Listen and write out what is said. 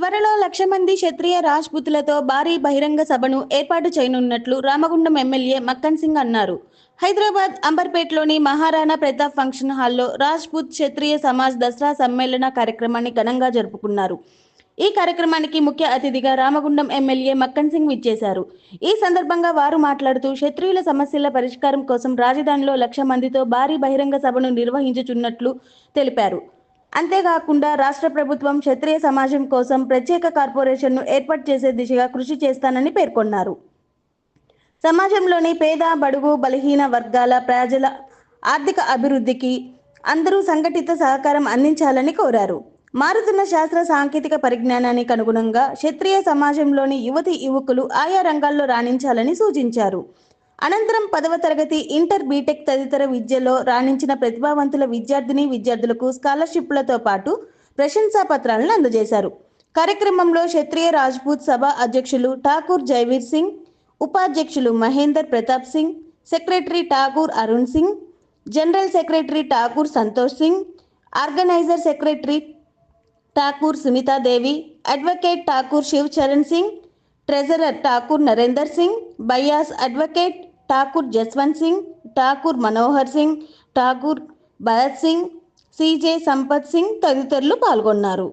త్వరలో లక్ష మంది క్షత్రియ రాజ్పుతులతో భారీ బహిరంగ సభను ఏర్పాటు చేయనున్నట్లు రామగుండం ఎమ్మెల్యే మక్కన్ సింగ్ అన్నారు. హైదరాబాద్ అంబర్పేటలోని మహారాణా ప్రతాప్ ఫంక్షన్ హాల్లో రాజ్పుత్ క్షత్రియ సమాజ్ దసరా సమ్మేళన కార్యక్రమాన్ని ఘనంగా జరుపుకున్నారు. ఈ కార్యక్రమానికి ముఖ్య అతిథిగా రామగుండం ఎమ్మెల్యే మక్కన్ సింగ్ విచ్చేశారు. ఈ సందర్భంగా వారు మాట్లాడుతూ క్షత్రియుల సమస్యల పరిష్కారం కోసం రాజధానిలో లక్ష మందితో భారీ బహిరంగ సభను నిర్వహించుచున్నట్లు తెలిపారు. అంతేకాకుండా రాష్ట్ర ప్రభుత్వం క్షత్రియ సమాజం కోసం ప్రత్యేక కార్పొరేషన్ను ఏర్పాటు చేసే దిశగా కృషి చేస్తానని పేర్కొన్నారు. సమాజంలోని పేద బడుగు బలహీన వర్గాల ప్రజల ఆర్థిక అభివృద్ధికి అందరూ సంఘటిత సహకారం అందించాలని కోరారు. మారుతున్న శాస్త్ర సాంకేతిక పరిజ్ఞానానికి అనుగుణంగా క్షత్రియ సమాజంలోని యువతి యువకులు ఆయా రంగాల్లో రాణించాలని సూచించారు. అనంతరం పదవ తరగతి ఇంటర్ బీటెక్ తదితర విద్యలో రాణించిన ప్రతిభావంతుల విద్యార్థిని విద్యార్థులకు స్కాలర్షిప్లతో పాటు ప్రశంసా పత్రాలను అందజేశారు. కార్యక్రమంలో క్షత్రియ రాజ్పూత్ సభ అధ్యక్షులు ఠాకూర్ జైవీర్ సింగ్ ఉపాధ్యక్షులు Mahender Pratap Singh secretary Thakur Arun Singh general secretary Thakur Santosh Singh organiser secretary Thakur Sunitha Devi advocate Thakur Shiv Charan Singh treasurer Thakur Narender Singh బయాస్ అడ్వకేట్ ఠాకూర్ జస్వంత్ సింగ్ ఠాకూర్ మనోహర్ సింగ్ ఠాకూర్ భరత్ సింగ్ సిజే సంపత్ సింగ్ తదితరులు పాల్గొన్నారు.